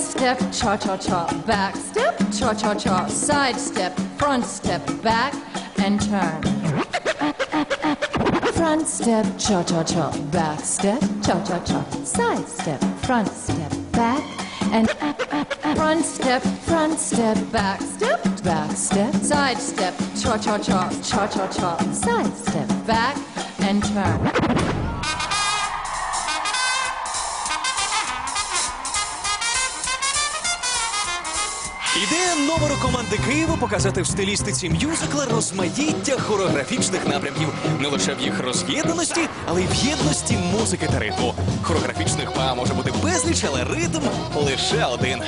step, cha cha cha, back step, cha cha cha, side step, front step, back and turn. Front step, cha cha cha, back step, cha cha cha, side step, front step, back and front step, front step, back step, back step, side step, cha cha cha, cha cha cha, side step, back and turn. Ідея номеру команди Києва показати в стилістиці мюзикла розмаїття хореографічних напрямків не лише в їх роз'єднаності, але й в єдності музики та ритму. Хореографічних па може бути безліч, але ритм лише один.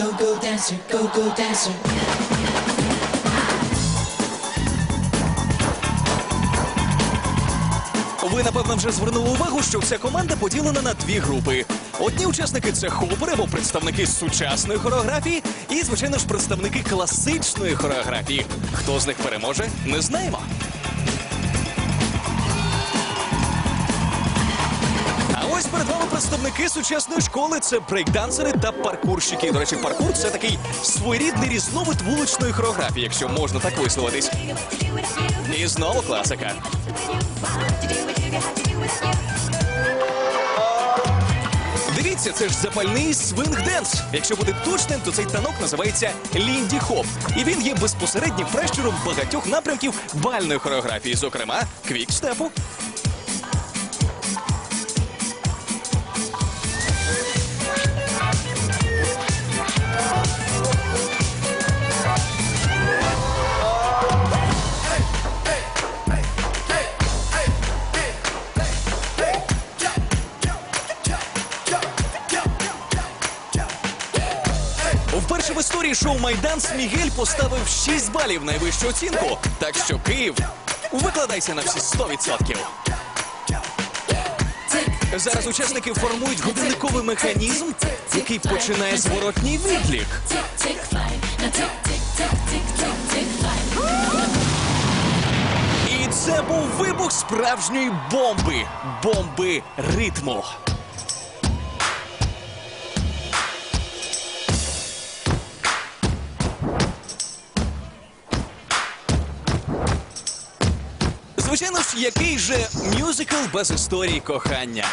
Go go dancer, go go dancer. Ви напевно вже звернули увагу, що вся команда поділена на дві групи. Одні учасники це хопери або представники сучасної хореографії, і, звичайно ж, представники класичної хореографії. Хто з них переможе, не знаємо. Перед вами представники сучасної школи це брейкдансери та паркурщики. До речі, паркур це такий своєрідний різновид вуличної хореографії, якщо можна так висловитись. І знову класика. Дивіться, це ж запальний свинг-денс. Якщо бути точним, то цей танок називається лінді хоп. І він є безпосереднім пращуром багатьох напрямків бальної хореографії, зокрема квікстепу. Вперше в історії шоу Майданс Мігель поставив 6 балів найвищу оцінку. Так що Київ, викладайся на всі 100%. Зараз учасники формують годинниковий механізм, який починає зворотній відлік. І це був вибух справжньої бомби бомби ритму. Звичайно ж, який же мюзикл без історії кохання.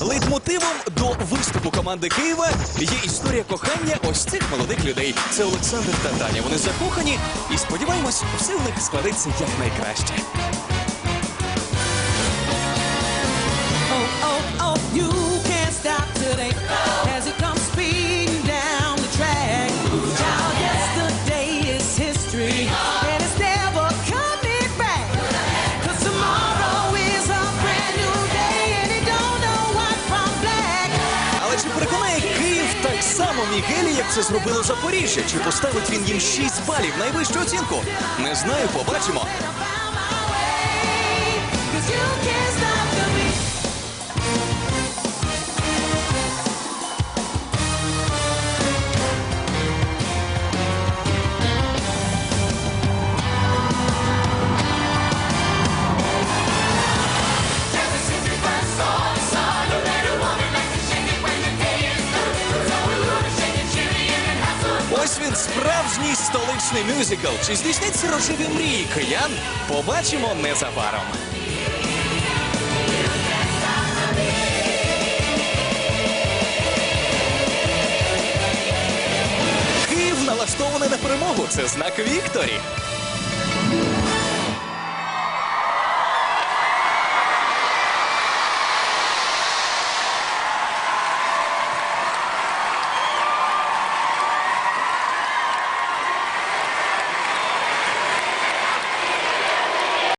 Лейтмотивом до виступу команди Києва є історія кохання ось цих молодих людей. Це Олександр та Таня. Вони закохані, і сподіваємось, все у них складеться якнайкраще. Само Мігелі, як це зробило Запоріжжя? Чи поставить він їм 6 балів найвищу оцінку? Не знаю, побачимо. Ось він справжній столичний мюзикл. Чи здійсняться рожеві мрії киян? Побачимо незабаром. Київ налаштований на перемогу. Це знак Вікторі.